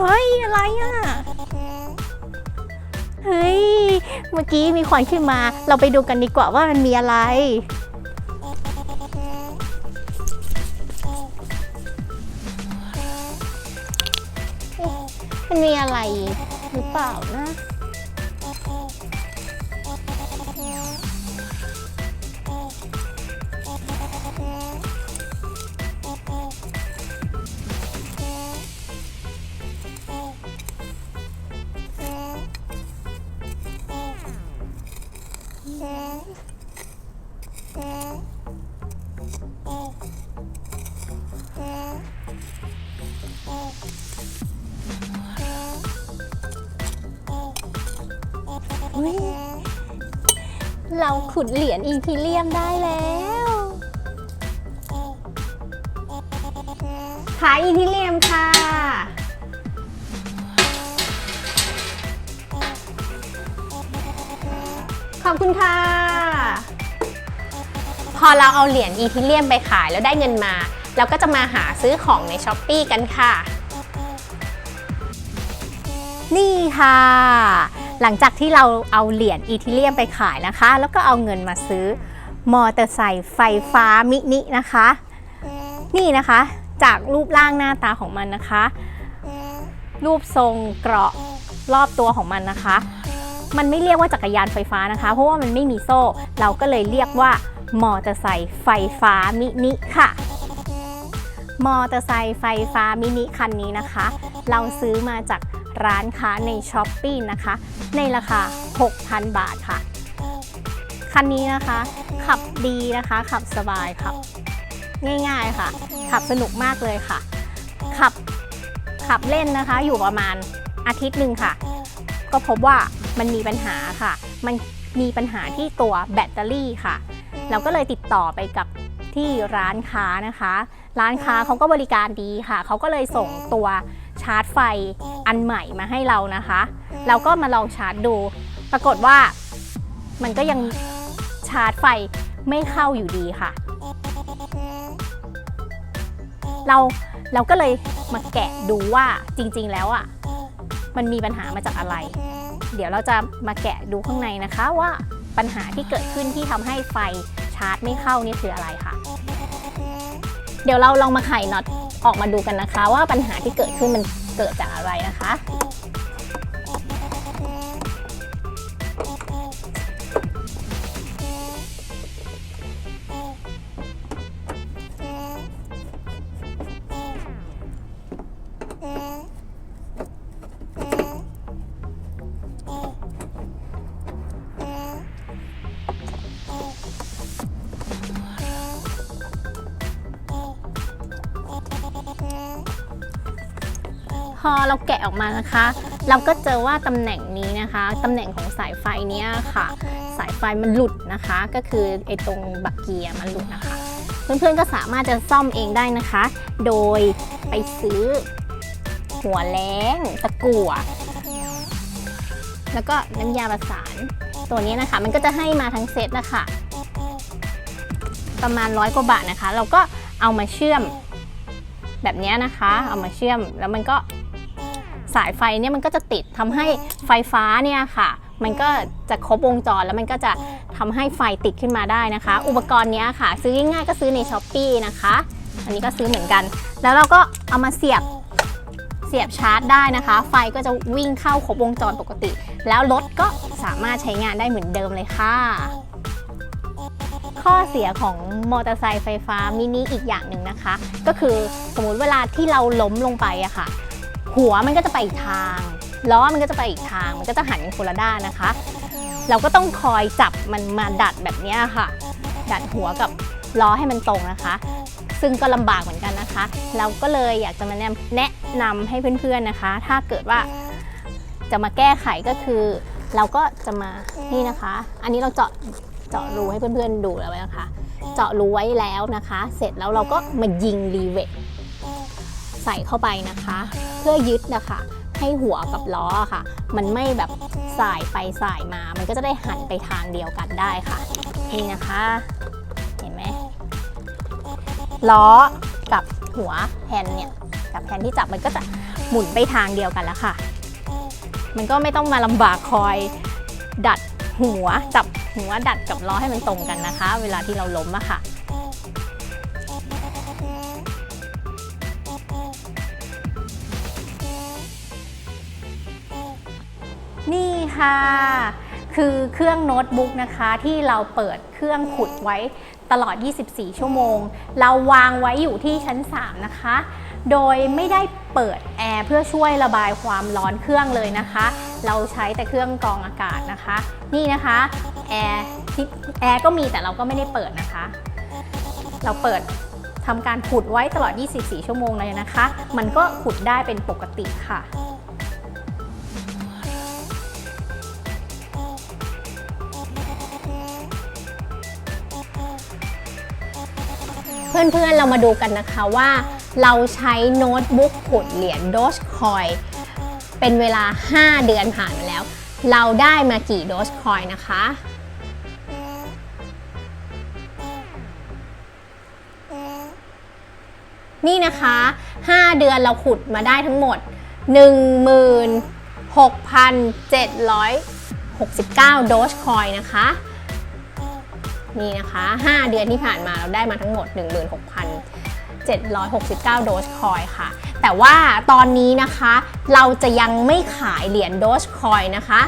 เฮ้ย อะไรอะ เฮ้ย เมื่อกี้มีควันขึ้นมา เราไปดูกันดีกว่าว่ามันมีอะไรเอ๊ะมันมีอะไรหรือเปล่านะ อุ๊ยเราขุดเหรียญอีทีเรียมได้แล้ว ขายอีทีเรียมค่ะ อบคุณค่ะ พอเราเอาเหรียญอีทีเรียมไปขายแล้วได้เงินมา เราก็จะมาหาซื้อของในช้อปปีกันค่ะ นี่ค่ะ หลังจากที่เราเอาเหรียญอีทีเรียมไปขายนะคะ แล้วก็เอาเงินมาซื้อมอเตอร์ไซค์ไฟฟ้ามินินะคะ นี่นะคะ จากรูปร่างหน้าตาของมันนะคะ รูปทรงเกราะรอบตัวของมันนะคะ มันไม่เรียกว่าจักรยานไฟฟ้านะคะ เพราะว่ามันไม่มีโซ่ เราก็เลยเรียกว่ามอเตอร์ไซค์ไฟฟ้ามินิค่ะ มอเตอร์ไซค์ไฟฟ้ามินิคันนี้นะคะ เราซื้อมาจากร้านค้าในช้อปปีนะคะ ในราคา 6,000 บาทค่ะ คันนี้นะคะ ขับดีนะคะ ขับสบายขับ ง่ายๆค่ะ ขับสนุกมากเลยค่ะ ขับขับเล่นนะคะ อยู่ประมาณอาทิตย์หนึ่งค่ะ ก็พบว่า มันมีปัญหาค่ะ มันมีปัญหาที่ตัวแบตเตอรี่ค่ะ เราก็เลยติดต่อไปกับที่ร้านค้านะคะ ร้านค้าเขาก็บริการดีค่ะ เขาก็เลยส่งตัวชาร์จไฟอันใหม่มาให้เรานะคะ เราก็มาลองชาร์จดู ปรากฏว่ามันก็ยังชาร์จไฟไม่เข้าอยู่ดีค่ะ เราเราก็เลยมาแกะดูว่าจริงๆแล้วอะ มันมีปัญหามาจากอะไร เดี๋ยวเราจะมาแกะดูข้างในนะคะว่าปัญหาที่เกิดขึ้นที่ทำให้ไฟชาร์จไม่เข้านี่คืออะไรค่ะ เดี๋ยวเราลองมาไขน็อตออกมาดูกันนะคะ ว่าปัญหาที่เกิดขึ้นมันเกิดจากอะไรนะคะ พอเราแกะออกมานะคะ เราก็เจอว่าตำแหน่งนี้นะคะตำแหน่งของสายไฟเนี้ยค่ะ สายไฟมันหลุดนะคะ ก็คือไอ้ตรงบักเกียร์มันหลุดนะคะ เพื่อนๆก็สามารถจะซ่อมเองได้นะคะ โดยไปซื้อ หัวแล้งตะกั่วแล้วก็น้ำยาประสานตัวนี้นะคะ มันก็จะให้มาทั้งเซตนะคะ ประมาณร้อยกว่าบาทนะคะ เราก็เอามาเชื่อมแบบนี้นะคะ เอามาเชื่อมแล้วมันก็ สายไฟเนี่ยมันก็จะติดทำให้ไฟฟ้าเนี่ยค่ะ มันก็จะครบวงจรแล้วมันก็จะทำให้ไฟติดขึ้นมาได้นะคะ อุปกรณ์เนี้ยค่ะ ซื้อง่ายๆก็ซื้อในช้อปปีนะคะ อันนี้ก็ซื้อเหมือนกัน แล้วเราก็เอามาเสียบเสียบชาร์จได้นะคะ ไฟก็จะวิ่งเข้าครบวงจรปกติ แล้วรถก็สามารถใช้งานได้เหมือนเดิมเลยค่ะ ข้อเสียของมอเตอร์ไซค์ไฟฟ้ามินิอีกอย่างหนึ่งนะคะ ก็คือสมมุติเวลาที่เราล้มลงไปอะค่ะ หัวมันก็จะไปอีกทางล้อมันก็จะไปอีกทาง มันก็จะหันคนละด้านนะคะ เราก็ต้องคอยจับมันมาดัดแบบนี้ค่ะ ดัดหัวกับล้อให้มันตรงนะคะ ซึ่งก็ลำบากเหมือนกันนะคะ เราก็เลยอยากจะมาแนะแนะนำให้เพื่อนๆนะคะ ถ้าเกิดว่าจะมาแก้ไขก็คือ เราก็จะมานี่นะคะ อันนี้เราเจาะเจาะรูให้เพื่อนๆดูแล้วนะคะ เจาะรูไว้แล้วนะคะ เสร็จแล้วเราก็มายิงรีเวท ใส่เข้าไปนะคะ เพื่อยึดนะคะ ให้หัวกับล้อค่ะ มันไม่แบบสายไปสายมา มันก็จะได้หันไปทางเดียวกันได้ค่ะ นี่นะคะ เห็นไหมล้อกับหัวแฮนเนี่ยกับแฮนที่จับมันก็จะหมุนไปทางเดียวกันแล้วค่ะ มันก็ไม่ต้องมาลำบากคอยดัดหัวจับหัวดัดกับล้อให้มันตรงกันนะคะ เวลาที่เราล้มอะค่ะ ค่ะ คือเครื่องโน้ตบุ๊กนะคะที่เราเปิดเครื่องขุดไว้ตลอด 24 ชั่วโมง เราวางไว้อยู่ที่ชั้น 3 นะคะ โดยไม่ได้เปิดแอร์เพื่อช่วยระบายความร้อนเครื่องเลยนะคะ เราใช้แต่เครื่องกรองอากาศนะคะ นี่นะคะแอร์แอร์ก็มีแต่เราก็ไม่ได้เปิดนะคะ เราเปิดทำการขุดไว้ตลอด 24 ชั่วโมงเลยนะคะ มันก็ขุดได้เป็นปกติค่ะ เพื่อนๆ เรามาดูกันนะคะว่า เราใช้โน้ตบุ๊กขุดเหรียญ Dogecoin เป็นเวลา 5 เดือนผ่านมาแล้ว เราได้มากี่ Dogecoin นะคะ นี่นะคะ 5 เดือนเราขุดมาได้ทั้งหมด 16,769 โดสคอยนะคะ นี่นะคะ 5 เดือนที่ผ่านมาเราได้มาทั้งหมด 16,769 โดสคอยค่ะ แต่ว่าตอนนี้นะคะเราจะยังไม่ขายเหรียญโดสคอยนะคะ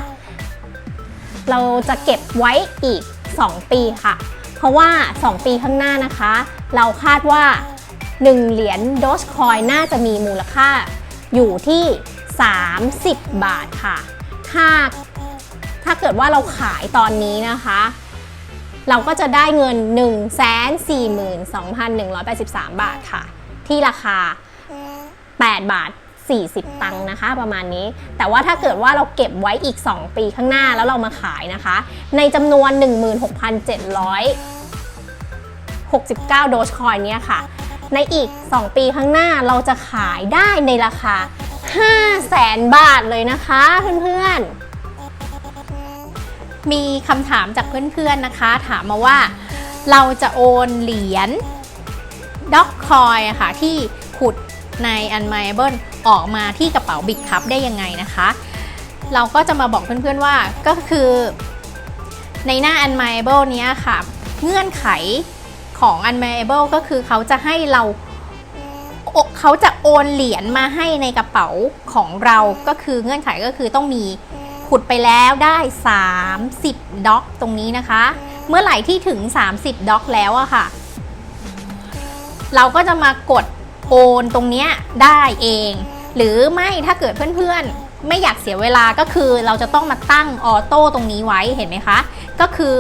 เราจะเก็บไว้อีก 2 ปีค่ะ เพราะว่า 2 ปีข้างหน้านะคะ เราคาดว่า 1 เหรียญโดสคอยน่าจะมีมูลค่าอยู่ที่ 30 บาทค่ะ ถ้าถ้าเกิดว่าเราขายตอนนี้นะคะ เราก็จะได้เงิน 142,183 บาทค่ะ ที่ราคา 8 บาท 40 ตังค์นะคะ ประมาณนี้ แต่ว่าถ้าเกิดว่าเราเก็บไว้อีก 2 ปีข้างหน้าแล้วเรามาขายนะคะ ในจำนวน 16,769 โดสคอยเนี่ยค่ะ ในอีก 2 ปีข้างหน้าเราจะขายได้ในราคา5แสนบาทเลยนะคะเพื่อนๆ มีคำถามจากเพื่อนๆนะคะ ถามมาว่าเราจะโอนเหรียญด็อกคอยค่ะที่ขุดใน Unmiable ออกมาที่กระเป๋าบิ๊กคัพได้ยังไงนะคะ เราก็จะมาบอกเพื่อนๆว่าก็คือในหน้า Unmiable เนี้ยค่ะ เงื่อนไขของ Unmiable ก็คือเขาจะให้เราเขาจะโอนเหรียญมาให้ในกระเป๋าของเราก็คือเงื่อนไขก็คือต้องมี ขุดไปแล้วได้ 30ด็อกตรงนี้นะคะ เมื่อไหร่ที่ถึง 30ด็อกแล้วอะค่ะ เราก็จะมากดโอนตรงเนี้ยได้เอง หรือไม่ถ้าเกิดเพื่อนๆ ไม่อยากเสียเวลาก็คือเราจะต้องมาตั้งออโต้ตรงนี้ไว้เห็นไหมคะ ก็คือ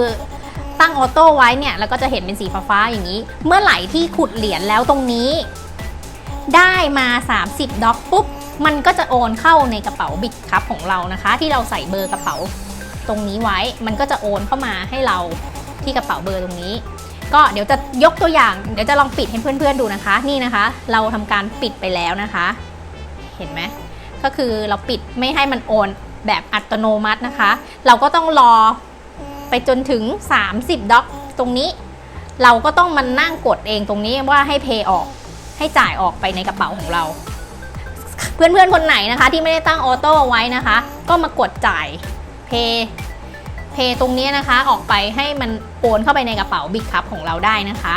ตั้งออโต้ไว้เนี่ยแล้วก็จะเห็นเป็นสีฟ้าๆอย่างนี้ เมื่อไหร่ที่ขุดเหรียญแล้วตรงนี้ ได้มา 30ด็อกปุ๊บ มันก็จะโอนเข้าในกระเป๋าบิดครับของเรานะคะ ที่เราใส่เบอร์กระเป๋าตรงนี้ไว้ มันก็จะโอนเข้ามาให้เราที่กระเป๋าเบอร์ตรงนี้ ก็เดี๋ยวจะยกตัวอย่างเดี๋ยวจะลองปิดให้เพื่อนๆดูนะคะ นี่นะคะ เราทำการปิดไปแล้วนะคะ เห็นไหมก็คือเราปิดไม่ให้มันโอนแบบอัตโนมัตินะคะ เราก็ต้องรอไปจนถึง 30ด็อกตรงนี้ เราก็ต้องมานั่งกดเองตรงนี้ว่าให้เพย์ออกให้จ่ายออกไปในกระเป๋าของเรา เพื่อนๆคนไหนนะคะ ที่ไม่ได้ตั้งออโต้ไว้นะคะ ก็มากดจ่ายเพย์เพย์ตรงนี้นะคะออกไปให้มันโอนเข้าไปในกระเป๋าบิ๊กคัพของเราได้นะคะ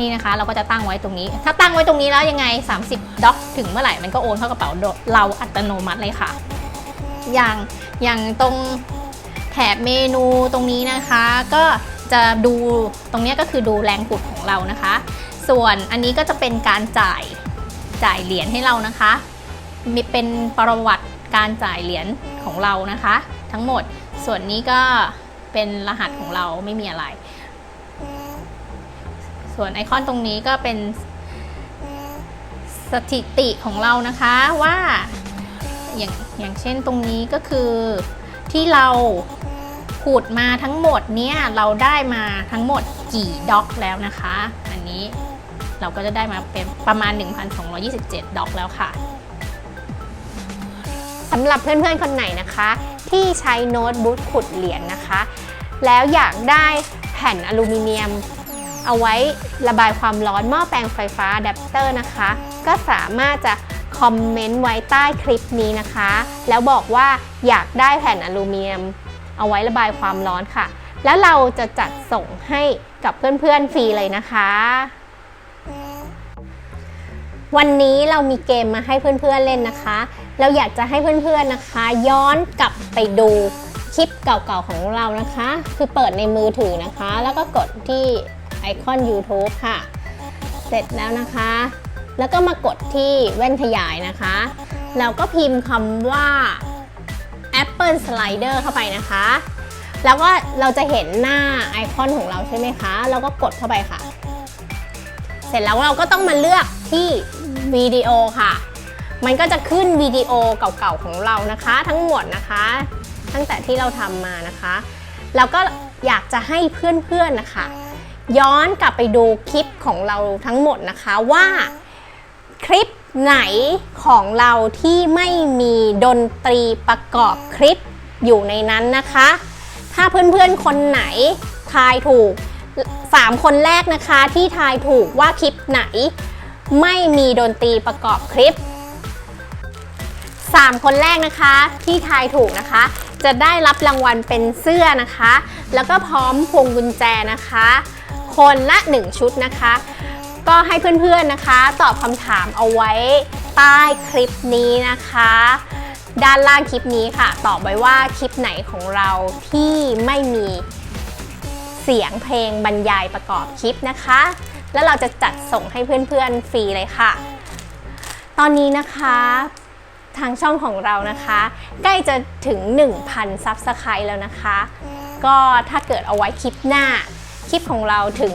นี่นะคะเราก็จะตั้งไว้ตรงนี้ ถ้าตั้งไว้ตรงนี้แล้วยังไง 30ด็อกถึงเมื่อไหร่มันก็โอนเข้ากระเป๋าเราอัตโนมัติเลยค่ะ อย่างอย่างตรงแถบเมนูตรงนี้นะคะ ก็จะดูตรงนี้ก็คือดูแรงขุดของเรานะคะ ส่วนอันนี้ก็จะเป็นการจ่ายจ่ายเหรียญให้เรานะคะ มีเป็นประวัติการจ่ายเหรียญของเรานะคะ ทั้งหมดส่วนนี้ก็เป็นรหัสของเราไม่มีอะไร ส่วนไอคอนตรงนี้ก็เป็นสถิติของเรานะคะว่าอย่างอย่างเช่นตรงนี้ก็คือที่เราขูดมาทั้งหมดเนี่ยเราได้มาทั้งหมดกี่ด็อกแล้วนะคะ อันนี้เราก็จะได้มาเป็นประมาณ 1,227ด็อกแล้วค่ะำหรับเพื่อนๆคนไหนนะคะ ที่ใช้โน้ตบุ๊กขุดเหรียญนะคะ แล้วอยากได้แผ่นอลูมิเนียม เอาไว้ระบายความร้อนหม้อแปลงไฟฟ้าอะแดปเตอร์นะคะ ก็สามารถจะคอมเมนต์ไว้ใต้คลิปนี้นะคะ แล้วบอกว่าอยากได้แผ่นอลูมิเนียม เอาไว้ระบายความร้อนค่ะ แล้วเราจะจัดส่งให้กับเพื่อนๆฟรีเลยนะคะ วันนี้เรามีเกมมาให้เพื่อนๆเล่นนะคะ เราอยากจะให้เพื่อนๆนะคะ ย้อนกลับไปดูคลิปเก่าๆของเรานะคะ คือเปิดในมือถือนะคะ แล้วก็กดที่ไอคอน YouTube ค่ะ เสร็จแล้วนะคะ แล้วก็มากดที่แว่นขยายนะคะแล้วก็พิมพ์คำว่า Apple Slider เข้าไปนะคะ แล้วก็เราจะเห็นหน้าไอคอนของเราใช่ไหมคะ เราก็กดเข้าไปค่ะ เสร็จแล้วเราก็ต้องมาเลือกที่ วิดีโอค่ะ มันก็จะขึ้นวิดีโอเก่าๆของเรานะคะ ทั้งหมดนะคะ ตั้งแต่ที่เราทำมานะคะ แล้วก็อยากจะให้เพื่อนๆนะคะ ย้อนกลับไปดูคลิปของเราทั้งหมดนะคะว่าคลิปไหนของเราที่ไม่มีดนตรีประกอบคลิปอยู่ในนั้นนะคะ ถ้าเพื่อนๆคนไหนทายถูก 3 คนแรกนะคะที่ทายถูกว่าคลิปไหน ไม่มีดนตรีประกอบคลิป 3 คนแรกนะคะที่ทายถูกนะคะ จะได้รับรางวัลเป็นเสื้อนะคะ แล้วก็พร้อมพวงกุญแจนะคะ คนละ 1 ชุดนะคะ ก็ให้เพื่อนๆนะคะ ตอบคำถามเอาไว้ใต้คลิปนี้นะคะด้านล่างคลิปนี้ค่ะ ตอบไว้ว่าคลิปไหนของเราที่ไม่มีเสียงเพลงบรรยายประกอบคลิปนะคะ แล้วเราจะจัดส่งให้เพื่อนๆฟรีเลยค่ะ ตอนนี้นะคะทางช่องของเรานะคะ ใกล้จะถึง 1,000ซับสไครต์แล้วนะคะ ก็ถ้าเกิดเอาไว้คลิปหน้า คลิปของเราถึง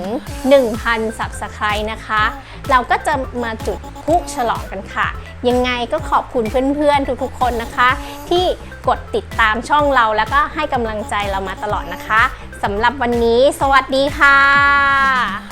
1,000ซับสไครต์นะคะ เราก็จะมาจุดพุฉลองกันค่ะ ยังไงก็ขอบคุณเพื่อนๆ ทุกๆคนนะคะ ที่กดติดตามช่องเราแล้วก็ให้กำลังใจเรามาตลอดนะคะสำหรับวันนี้ สวัสดีค่ะ